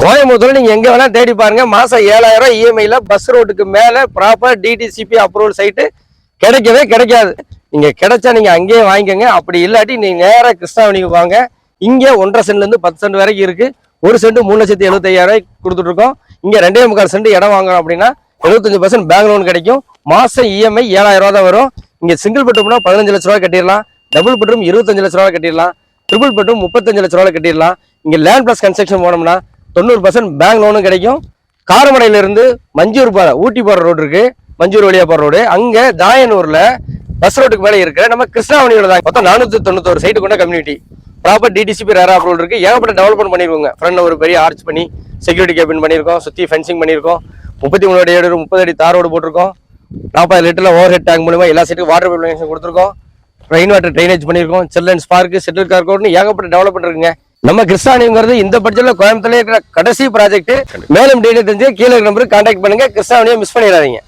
கோயம்புத்தூர் நீங்க எங்க வேணா தேடி பாருங்க. மாசம் ஏழாயிரம் இஎம்ஐல பஸ் ரோட்டுக்கு மேல ப்ராப்பர் டிடிசிபி அப்ரூவல் சைட்டு கிடைக்கவே கிடைக்காது. நீங்க கிடைச்சா நீங்க அங்கேயே வாங்கிக்கோங்க. அப்படி இல்லாட்டி நீங்க நேராக கிருஷ்ணாவணிக்கு வாங்க. இங்கே ஒன்றரை சென்ட்ல இருந்து பத்து சென்ட் வரைக்கும் இருக்கு. ஒரு சென்ட் மூணு லட்சத்தி எழுபத்தையாயிரம் கொடுத்துட்ருக்கோம் கொடுத்துட்டு இருக்கோம். இங்க ரெண்டே முக்கால் சென்ட் இடம் வாங்குறோம் அப்படின்னா எழுபத்தஞ்சு பர்சன்ட் பேங்க் லோன் கிடைக்கும். மாசம் இஎம்ஐ ஏழாயிரம் ரூபா தான் வரும். இங்க சிங்கிள் பெட்ரூம்னா பதினஞ்சு லட்ச ரூபா கட்டிடலாம். டபுள் பெட்ரூம் இருபத்தஞ்சு லட்ச ரூபா கட்டிடலாம். ட்ரிபிள் பெட்ரூம் முப்பத்தஞ்சு லட்ச ரூபா கட்டிடலாம். இங்க லேண்ட் பிளஸ் கன்ஸ்ட்ரக்ஷன் போனோம்னா தொண்ணூறு பர்சன்ட் பேங்க் லோனும் கிடைக்கும். காரமடையிலிருந்து மஞ்சூர் பாறை ஊட்டி போகிற ரோடு இருக்கு. மஞ்சூர் வழியா போகிற ரோடு அங்கே தாயனூரில் பஸ் ரோட்டுக்கு மேலே இருக்கு நம்ம கிருஷ்ணாவணியோட தான். மொத்தம் நானூற்றி தொண்ணூத்தோரு சைட்டு கொண்ட community proper DTCP RERA approval இருக்கு. ஏகப்பட்ட டெவலப்மெண்ட் பண்ணியிருக்கோங்க ஃப்ரெண்ட் ஒரு பெரிய ஆர்ச் பண்ணி செக்யூரிட்டி கேபின் பண்ணியிருக்கோம் சுற்றி ஃபென்சிங் பண்ணியிருக்கோம் முப்பத்தி மூணு அடி ஏழு, முப்பது அடி தார் ரோடு போட்டிருக்கோம். நாற்பது லிட்டரில் ஓவர் ஹெட் டேங்க் மூலிமா எல்லா சைட்டுக்கும் வாட்டர் பைப் கொடுத்துருக்கோம். ரெயின் வாட்டர் ட்ரைனேஜ் பண்ணியிருக்கோம் சில்ட்ரன்ஸ் பார்க்கு செட்டில் கார்க் ஏகப்பட்ட டெவலப்மெண்ட் இருக்குங்க. நம்ம கிருஷ்ணாவணிங்கிறது இந்த பட்ஜெட்ல கோயம்புத்தூர்ல இருக்கிற கடைசி ப்ராஜெக்ட் மேலும் டீடைல் தெரிஞ்சு கீழே நம்பருக்கு கான்டாக்ட் பண்ணுங்க. கிருஷ்ணாவணியை மிஸ் பண்ணிடாதீங்க.